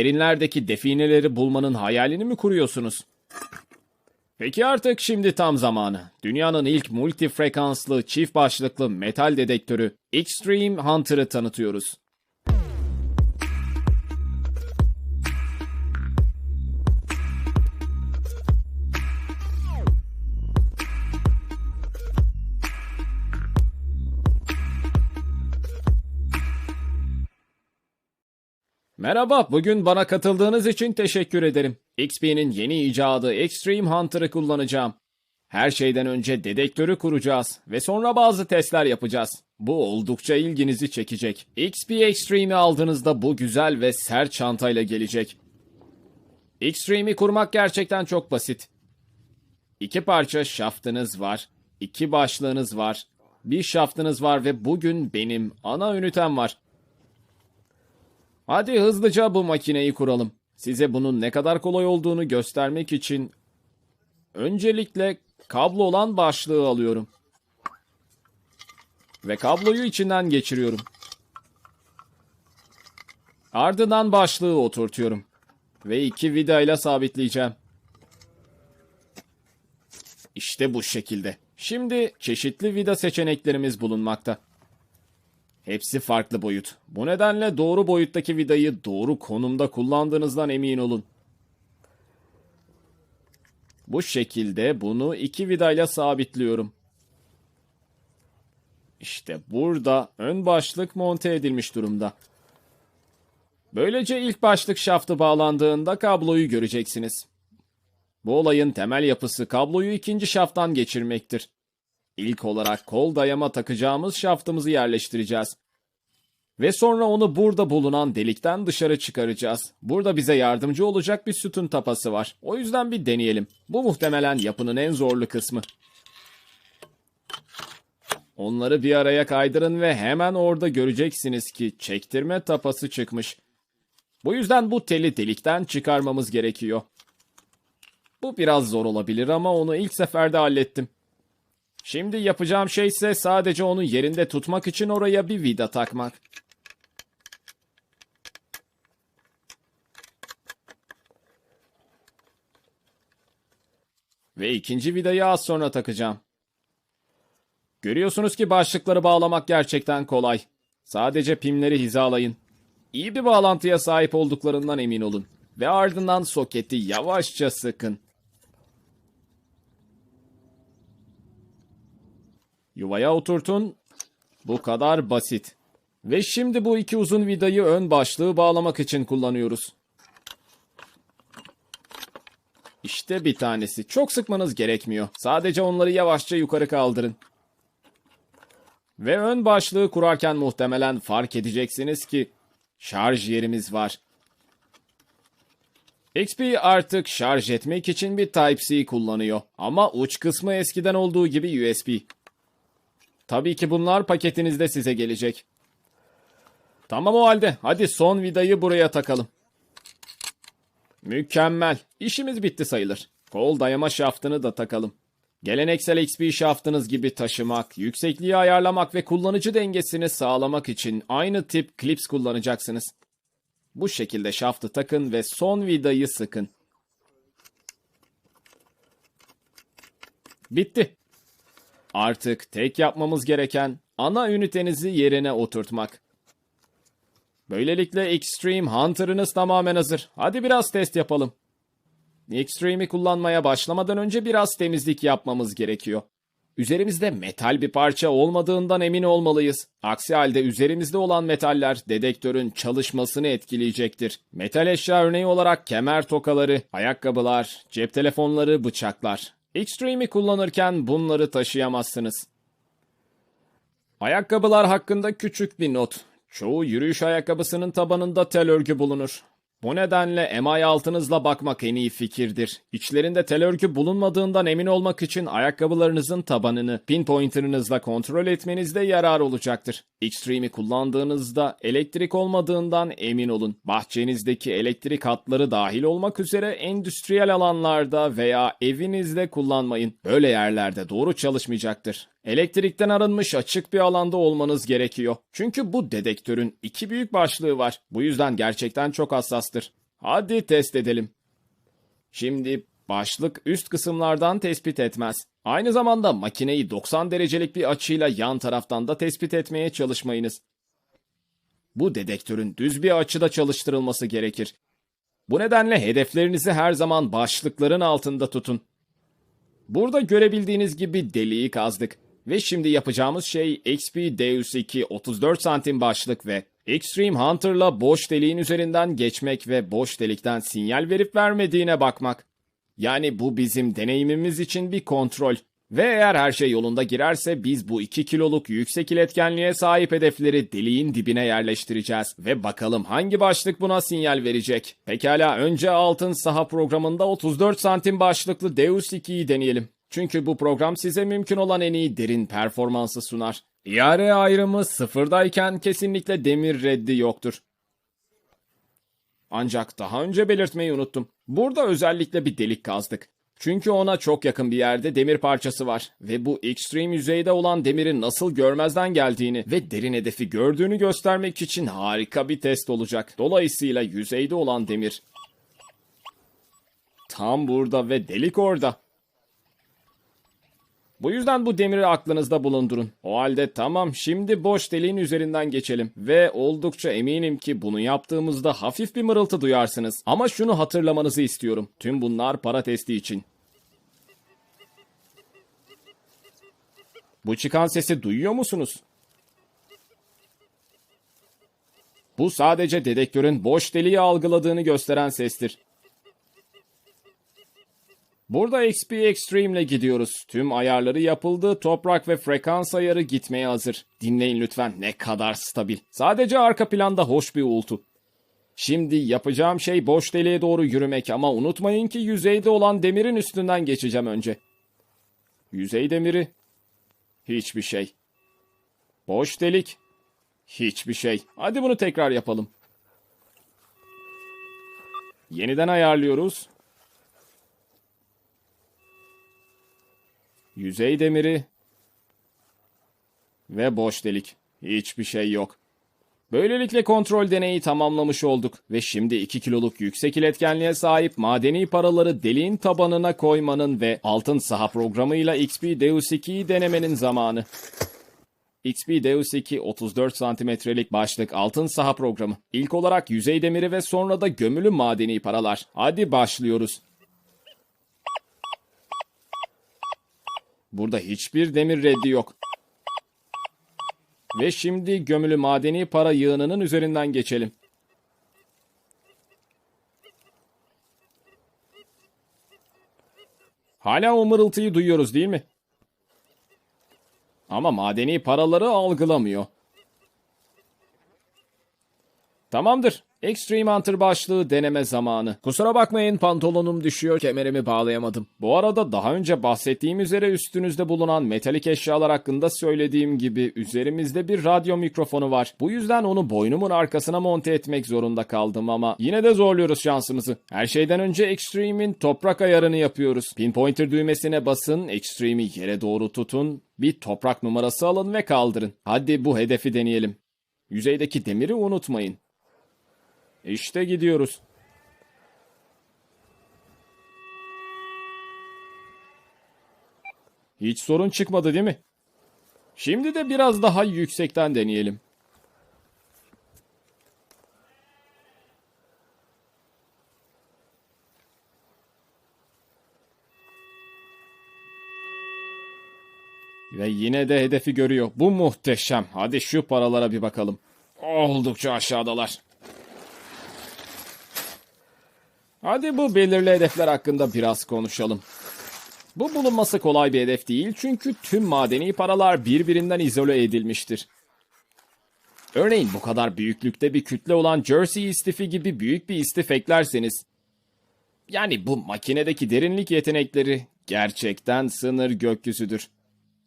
derinlerdeki defineleri bulmanın hayalini mi kuruyorsunuz? Peki artık şimdi tam zamanı. Dünyanın ilk multi frekanslı çift başlıklı metal dedektörü Extreme Hunter'ı tanıtıyoruz. Merhaba, bugün bana katıldığınız için teşekkür ederim. XP'nin yeni icadı Extreme Hunter'ı kullanacağım. Her şeyden önce dedektörü kuracağız ve sonra bazı testler yapacağız. Bu oldukça ilginizi çekecek. XP Extreme'i aldığınızda bu güzel ve sert çantayla gelecek. Extreme'i kurmak gerçekten çok basit. İki parça şaftınız var, iki başlığınız var, bir şaftınız var ve bugün benim ana ünitem var. Hadi hızlıca bu makineyi kuralım. Size bunun ne kadar kolay olduğunu göstermek için öncelikle kablo olan başlığı alıyorum. Ve kabloyu içinden geçiriyorum. Ardından başlığı oturtuyorum. Ve iki vida ile sabitleyeceğim. İşte bu şekilde. Şimdi çeşitli vida seçeneklerimiz bulunmakta. Hepsi farklı boyut. Bu nedenle doğru boyuttaki vidayı doğru konumda kullandığınızdan emin olun. Bu şekilde bunu iki vidayla sabitliyorum. İşte burada ön başlık monte edilmiş durumda. Böylece ilk başlık şaftı bağlandığında kabloyu göreceksiniz. Bu olayın temel yapısı kabloyu ikinci şafttan geçirmektir. İlk olarak kol dayama takacağımız şaftımızı yerleştireceğiz. Ve sonra onu burada bulunan delikten dışarı çıkaracağız. Burada bize yardımcı olacak bir sütun tapası var. O yüzden bir deneyelim. Bu muhtemelen yapının en zorlu kısmı. Onları bir araya kaydırın ve hemen orada göreceksiniz ki çektirme tapası çıkmış. Bu yüzden bu teli delikten çıkarmamız gerekiyor. Bu biraz zor olabilir ama onu ilk seferde hallettim. Şimdi yapacağım şey ise sadece onu yerinde tutmak için oraya bir vida takmak. Ve ikinci vidayı az sonra takacağım. Görüyorsunuz ki başlıkları bağlamak gerçekten kolay. Sadece pimleri hizalayın. İyi bir bağlantıya sahip olduklarından emin olun. Ve ardından soketi yavaşça sıkın. Yuvaya oturtun. Bu kadar basit. Ve şimdi bu iki uzun vidayı ön başlığı bağlamak için kullanıyoruz. İşte bir tanesi. Çok sıkmanız gerekmiyor. Sadece onları yavaşça yukarı kaldırın. Ve ön başlığı kurarken muhtemelen fark edeceksiniz ki şarj yerimiz var. XP artık şarj etmek için bir Type-C kullanıyor. Ama uç kısmı eskiden olduğu gibi USB. Tabii ki bunlar paketinizde size gelecek. Tamam o halde. Hadi son vidayı buraya takalım. Mükemmel. İşimiz bitti sayılır. Kol dayama şaftını da takalım. Geleneksel XP şaftınız gibi taşımak, yüksekliği ayarlamak ve kullanıcı dengesini sağlamak için aynı tip clips kullanacaksınız. Bu şekilde şaftı takın ve son vidayı sıkın. Bitti. Artık tek yapmamız gereken ana ünitenizi yerine oturtmak. Böylelikle Extreme Hunter'ınız tamamen hazır. Hadi biraz test yapalım. Extreme'i kullanmaya başlamadan önce biraz temizlik yapmamız gerekiyor. Üzerimizde metal bir parça olmadığından emin olmalıyız. Aksi halde üzerimizde olan metaller dedektörün çalışmasını etkileyecektir. Metal eşya örneği olarak kemer tokaları, ayakkabılar, cep telefonları, bıçaklar. Extreme'i kullanırken bunları taşıyamazsınız. Ayakkabılar hakkında küçük bir not. Çoğu yürüyüş ayakkabısının tabanında tel örgü bulunur. Bu nedenle MI altınızla bakmak en iyi fikirdir. İçlerinde tel örgü bulunmadığından emin olmak için ayakkabılarınızın tabanını pinpointer'ınızla kontrol etmenizde yarar olacaktır. Extreme'i kullandığınızda elektrik olmadığından emin olun. Bahçenizdeki elektrik hatları dahil olmak üzere endüstriyel alanlarda veya evinizde kullanmayın. Böyle yerlerde doğru çalışmayacaktır. Elektrikten arınmış açık bir alanda olmanız gerekiyor. Çünkü bu dedektörün iki büyük başlığı var. Bu yüzden gerçekten çok hassastır. Hadi test edelim. Şimdi başlık üst kısımlardan tespit etmez. Aynı zamanda makineyi 90 derecelik bir açıyla yan taraftan da tespit etmeye çalışmayınız. Bu dedektörün düz bir açıda çalıştırılması gerekir. Bu nedenle hedeflerinizi her zaman başlıkların altında tutun. Burada görebildiğiniz gibi deliği kazdık. Ve şimdi yapacağımız şey XP Deus 2 34 santim başlık ve Extreme Hunter'la boş deliğin üzerinden geçmek ve boş delikten sinyal verip vermediğine bakmak. Yani bu bizim deneyimimiz için bir kontrol. Ve eğer her şey yolunda girerse biz bu 2 kiloluk yüksek iletkenliğe sahip hedefleri deliğin dibine yerleştireceğiz. Ve bakalım hangi başlık buna sinyal verecek. Pekala önce altın saha programında 34 santim başlıklı Deus 2'yi deneyelim. Çünkü bu program size mümkün olan en iyi derin performansı sunar. İare ayrımı sıfırdayken kesinlikle demir reddi yoktur. Ancak daha önce belirtmeyi unuttum. Burada özellikle bir delik kazdık. Çünkü ona çok yakın bir yerde demir parçası var ve bu ekstrem yüzeyde olan demirin nasıl görmezden geldiğini ve derin hedefi gördüğünü göstermek için harika bir test olacak. Dolayısıyla yüzeyde olan demir tam burada ve delik orada. Bu yüzden bu demiri aklınızda bulundurun. O halde tamam şimdi boş deliğin üzerinden geçelim. Ve oldukça eminim ki bunu yaptığımızda hafif bir mırıltı duyarsınız. Ama şunu hatırlamanızı istiyorum. Tüm bunlar para testi için. Bu çıkan sesi duyuyor musunuz? Bu sadece dedektörün boş deliği algıladığını gösteren sestir. Burada XP Extreme ile gidiyoruz. Tüm ayarları yapıldı. Toprak ve frekans ayarı gitmeye hazır. Dinleyin lütfen ne kadar stabil. Sadece arka planda hoş bir uğultu. Şimdi yapacağım şey boş deliğe doğru yürümek ama unutmayın ki yüzeyde olan demirin üstünden geçeceğim önce. Yüzey demiri. Hiçbir şey. Boş delik. Hiçbir şey. Hadi bunu tekrar yapalım. Yeniden ayarlıyoruz. Yüzey demiri ve boş delik. Hiçbir şey yok. Böylelikle kontrol deneyi tamamlamış olduk ve şimdi 2 kiloluk yüksek iletkenliğe sahip madeni paraları deliğin tabanına koymanın ve altın saha programıyla XP Deus 2'yi denemenin zamanı. XP Deus 2 34 santimetrelik başlık altın saha programı. İlk olarak yüzey demiri ve sonra da gömülü madeni paralar. Hadi başlıyoruz. Burada hiçbir demir reddi yok. Ve şimdi gömülü madeni para yığınının üzerinden geçelim. Hala o mırıltıyı duyuyoruz değil mi? Ama madeni paraları algılamıyor. Tamamdır. Extreme Hunter başlığı deneme zamanı. Kusura bakmayın pantolonum düşüyor kemerimi bağlayamadım. Bu arada daha önce bahsettiğim üzere üstünüzde bulunan metalik eşyalar hakkında söylediğim gibi üzerimizde bir radyo mikrofonu var. Bu yüzden onu boynumun arkasına monte etmek zorunda kaldım ama yine de zorluyoruz şansımızı. Her şeyden önce Extreme'in toprak ayarını yapıyoruz. Pinpointer düğmesine basın, Extreme'i yere doğru tutun, bir toprak numarası alın ve kaldırın. Hadi bu hedefi deneyelim. Yüzeydeki demiri unutmayın. İşte gidiyoruz. Hiç sorun çıkmadı değil mi? Şimdi de biraz daha yüksekten deneyelim. Ve yine de hedefi görüyor. Bu muhteşem. Hadi şu paralara bir bakalım. Oldukça aşağıdalar. Hadi bu belirli hedefler hakkında biraz konuşalım. Bu bulunması kolay bir hedef değil çünkü tüm madeni paralar birbirinden izole edilmiştir. Örneğin bu kadar büyüklükte bir kütle olan Jersey istifi gibi büyük bir istif eklerseniz, yani bu makinedeki derinlik yetenekleri gerçekten sınır gökyüzüdür.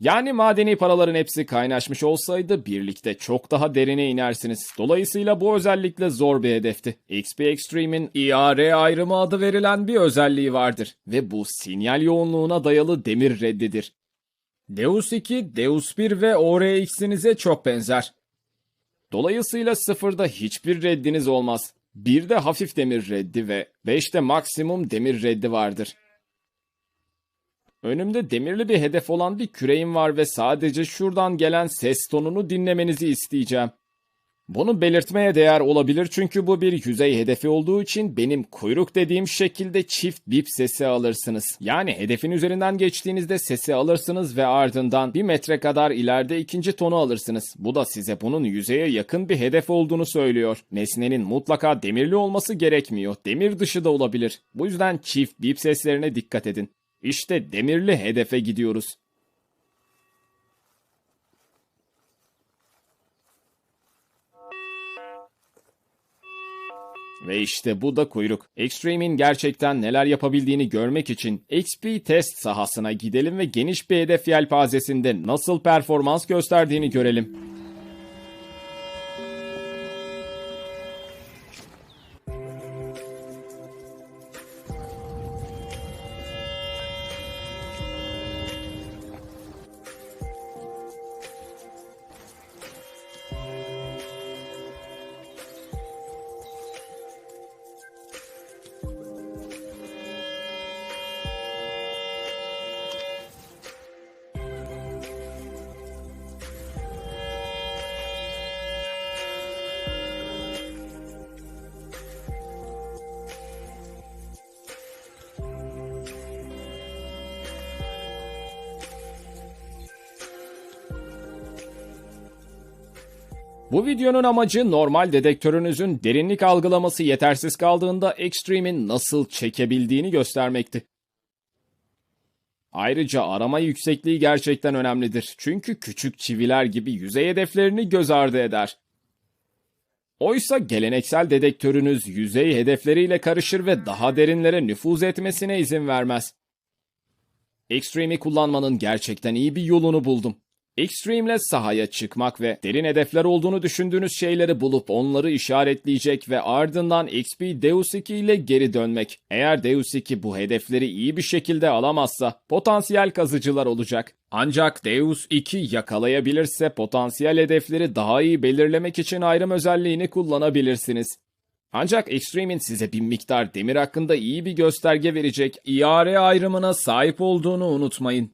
Yani madeni paraların hepsi kaynaşmış olsaydı birlikte çok daha derine inersiniz. Dolayısıyla bu özellikle zor bir hedefti. XP Extreme'in IAR ayrımı adı verilen bir özelliği vardır. Ve bu sinyal yoğunluğuna dayalı demir reddidir. Deus 2, Deus 1 ve ORX'inize çok benzer. Dolayısıyla sıfırda hiçbir reddiniz olmaz. 1'de hafif demir reddi ve 5'te maksimum demir reddi vardır. Önümde demirli bir hedef olan bir küreğim var ve sadece şuradan gelen ses tonunu dinlemenizi isteyeceğim. Bunu belirtmeye değer olabilir çünkü bu bir yüzey hedefi olduğu için benim kuyruk dediğim şekilde çift bip sesi alırsınız. Yani hedefin üzerinden geçtiğinizde sesi alırsınız ve ardından bir metre kadar ileride ikinci tonu alırsınız. Bu da size bunun yüzeye yakın bir hedef olduğunu söylüyor. Nesnenin mutlaka demirli olması gerekmiyor. Demir dışı da olabilir. Bu yüzden çift bip seslerine dikkat edin. İşte demirli hedefe gidiyoruz. Ve işte bu da kuyruk. Extreme'in gerçekten neler yapabildiğini görmek için XP test sahasına gidelim ve geniş bir hedef yelpazesinde nasıl performans gösterdiğini görelim. Bu videonun amacı normal dedektörünüzün derinlik algılaması yetersiz kaldığında Extreme'in nasıl çekebildiğini göstermekti. Ayrıca arama yüksekliği gerçekten önemlidir. Çünkü küçük çiviler gibi yüzey hedeflerini göz ardı eder. Oysa geleneksel dedektörünüz yüzey hedefleriyle karışır ve daha derinlere nüfuz etmesine izin vermez. Extreme'i kullanmanın gerçekten iyi bir yolunu buldum. Extreme'le sahaya çıkmak ve derin hedefler olduğunu düşündüğünüz şeyleri bulup onları işaretleyecek ve ardından XP Deus 2 ile geri dönmek. Eğer Deus 2 bu hedefleri iyi bir şekilde alamazsa potansiyel kazıcılar olacak. Ancak Deus 2 yakalayabilirse potansiyel hedefleri daha iyi belirlemek için ayrım özelliğini kullanabilirsiniz. Ancak Extreme'in size bir miktar demir hakkında iyi bir gösterge verecek iare ayrımına sahip olduğunu unutmayın.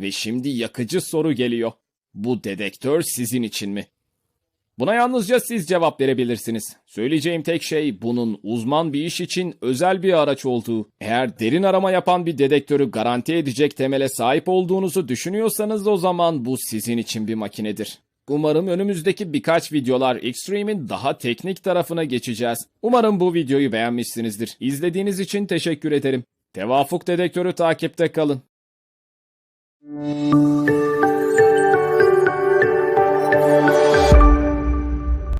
Ve şimdi yakıcı soru geliyor. Bu dedektör sizin için mi? Buna yalnızca siz cevap verebilirsiniz. Söyleyeceğim tek şey bunun uzman bir iş için özel bir araç olduğu. Eğer derin arama yapan bir dedektörü garanti edecek temele sahip olduğunuzu düşünüyorsanız o zaman bu sizin için bir makinedir. Umarım önümüzdeki birkaç videolar Extreme'in daha teknik tarafına geçeceğiz. Umarım bu videoyu beğenmişsinizdir. İzlediğiniz için teşekkür ederim. Tevafuk dedektörü takipte kalın. Thank you.